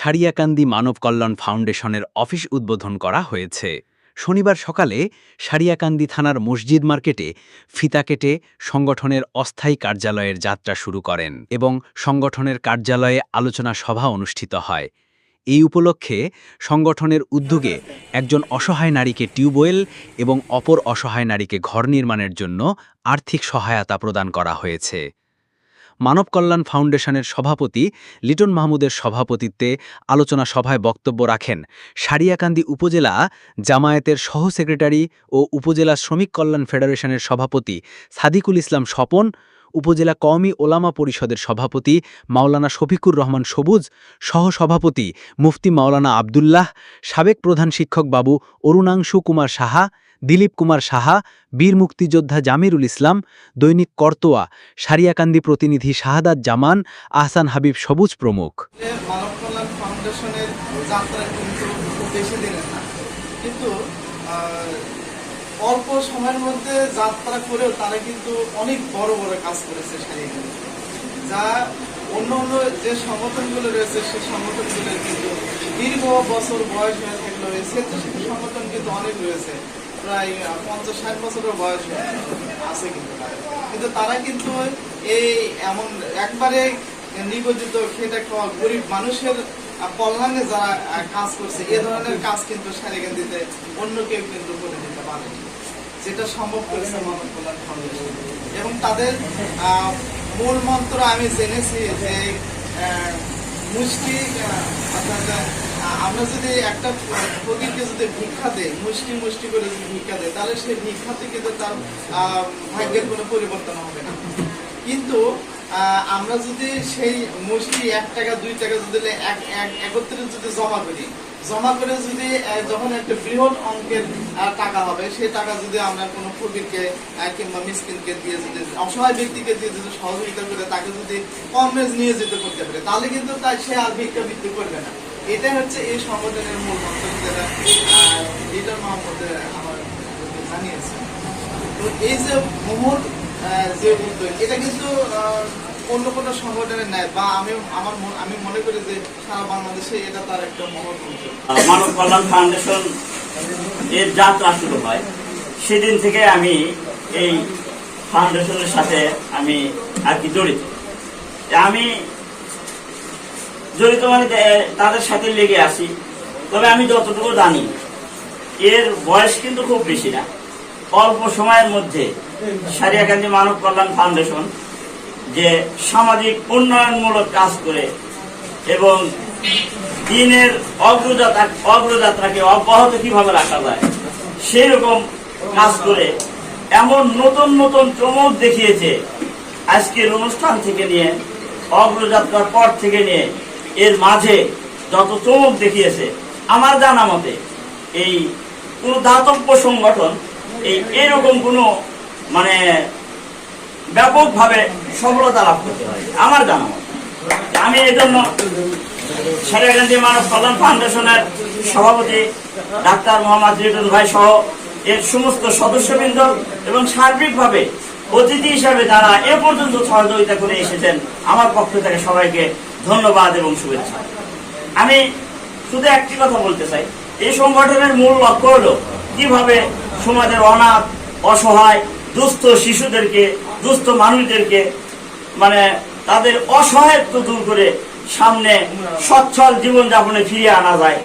সারিয়াকান্দি মানব কল্যাণ ফাউন্ডেশনের অফিস উদ্বোধন করা হয়েছে। শনিবার সকালে সারিয়াকান্দি থানার মসজিদ মার্কেটে ফিতা কেটে সংগঠনের অস্থায়ী কার্যালয়ের যাত্রা শুরু করেন এবং সংগঠনের কার্যালয়ে আলোচনা সভা অনুষ্ঠিত হয়। এই উপলক্ষে সংগঠনের উদ্যোগে একজন অসহায় নারীকে টিউবওয়েল এবং অপর অসহায় নারীকে ঘর নির্মাণের জন্য আর্থিক সহায়তা প্রদান করা হয়েছে। মানব কল্যাণ ফাউন্ডেশনের সভাপতি লিটন মাহমুদের সভাপতিত্বে আলোচনা সভায় বক্তব্য রাখেন সারিয়াকান্দি উপজেলা জামায়াতের সহ সেক্রেটারি ও উপজেলা শ্রমিক কল্যাণ ফেডারেশনের সভাপতি সাদিকুল ইসলাম স্বপন, উপজেলা কওমি ওলামা পরিষদের সভাপতি মাওলানা শফিকুর রহমান সবুজ সহসভাপতি মুফতি মাওলানা আবদুল্লাহ, সাবেক প্রধান শিক্ষক বাবু অরুণাংশু কুমার সাহা দিলীপ কুমার সাহা, বীর মুক্তিযোদ্ধা জামিরুল ইসলাম, দৈনিক কর্তোয়া, সারিয়াকান্দি প্রতিনিধি শাহাদাত জামান, আহসান হাবিব সবুজ প্রমুখ। অল্প সময়ের মধ্যে যাত্রা করেও তারা কিন্তু অনেক বড় বড় কাজ করেছে যা অন্য অন্য যে সংগঠনগুলো রয়েছে সেই সংগঠনগুলোর কিন্তু দীর্ঘ বছর বয়স হয়ে থাকলেও এই স্বেচ্ছাসেবী সংগঠন কিন্তু অনেক রয়েছে। প্রায় পঞ্চাশ ষাট বছরের বয়স আছে কিন্তু কিন্তু তারা কিন্তু এই এমন একবারে নিবেদিত খাওয়া গরিব মানুষের কল্যাণে যারা কাজ করছে, এ ধরনের কাজ কিন্তু সারিগান্দিতে অন্য কেউ কিন্তু করে দিতে পারে যেটা সম্ভব করেছে কল্যাণ ফাউন্ডেশন। এবং তাদের মূল মন্ত্র আমি জেনেছি যে মুষ্টি অর্থাৎ আমরা যদি একটা ফকিরকে যদি ভিক্ষা দেয়, মুষ্টি মুষ্টি করে যদি ভিক্ষা দেয়, তাহলে সেই ভিক্ষাতে কিন্তু তার ভাগ্যের কোনো পরিবর্তন হবে না। কিন্তু আমরা যদি সেই মুষ্টি এক টাকা, দুই টাকা যদি এক- এক- একত্রে যদি জমা করি, জমা করে যদি যখন একটা বৃহৎ অঙ্কের টাকা হবে, সেই টাকা যদি আমরা কোনো ফকিরকে কিংবা মিসকিনকে দিয়ে যদি, অসহায় ব্যক্তিকে দিয়ে যদি সহযোগিতা করে, তাকে যদি কমরেজ নিয়ে যেতে করতে পারে, তাহলে কিন্তু তাই সে আর ভিক্ষা বৃত্তি করবে না। এটা হচ্ছে এই সংগঠনের মূল মন্ত্র যেটা লিডার মোহাম্মদ আমার জানিয়েছে। তো এই যে মোহর যে উদ্যোগ, এটা কিন্তু অন্য কোনো সংগঠনের নেয় বা আমি, আমার আমি মনে করি যে সারা বাংলাদেশে এটা তার একটা মহৎ উদ্যোগ। মানব কল্যাণ ফাউন্ডেশন এর যাত্রা শুরু হয়, সেদিন থেকে আমি এই ফাউন্ডেশনের সাথে আমি আর কি জড়িত। আমি জড়িত মানে তাদের সাথে লেগে আসি তবে আমি যতটুকু জানি, এর বয়স কিন্তু খুব বেশি না। অল্প সময়ের মধ্যে সারিয়াকান্দি মানব কল্যাণ ফাউন্ডেশন যে সামাজিক উন্নয়নমূলক কাজ করে এবং দিনের অগ্রযাত্রা, অগ্রযাত্রাকে অব্যাহত কীভাবে রাখা যায় সেই রকম কাজ করে এমন নতুন নতুন চমক দেখিয়েছে আজকের অনুষ্ঠান থেকে নিয়ে, অগ্রযাত্রার পর থেকে নিয়ে। এর মাঝে যত চমক দেখিয়েছে, আমার জানা মতে, এই কোন দাতব্য সংগঠন, এই এরকম কোনো মানে ব্যাপকভাবে সফলতা লাভ করতে পারে। আমার জানা মতে। আমি এই জন্য সারিয়াকান্দি মানব কল্যাণ ফাউন্ডেশনের সভাপতি, ডাক্তার মোহাম্মদ রিটন ভাই সহ এর সমস্ত সদস্যবৃন্দ এবং সার্বিকভাবে অতিথি হিসাবে যারা এ পর্যন্ত সহযোগিতা করে এসেছেন, আমার পক্ষ থেকে সবাইকে ধন্যবাদ এবং শুভেচ্ছা। আমি শুধু একটি কথা বলতে চাই। এই সংগঠনের মূল লক্ষ্য হলো কীভাবে সমাজের অনাথ, অসহায়, দুস্থ শিশুদেরকে, দুস্থ মানুষদেরকে মানে তাদের অসহায়ত্ব দূর করে সামনে সচ্ছল জীবনযাপনে ফিরিয়ে আনা যায়।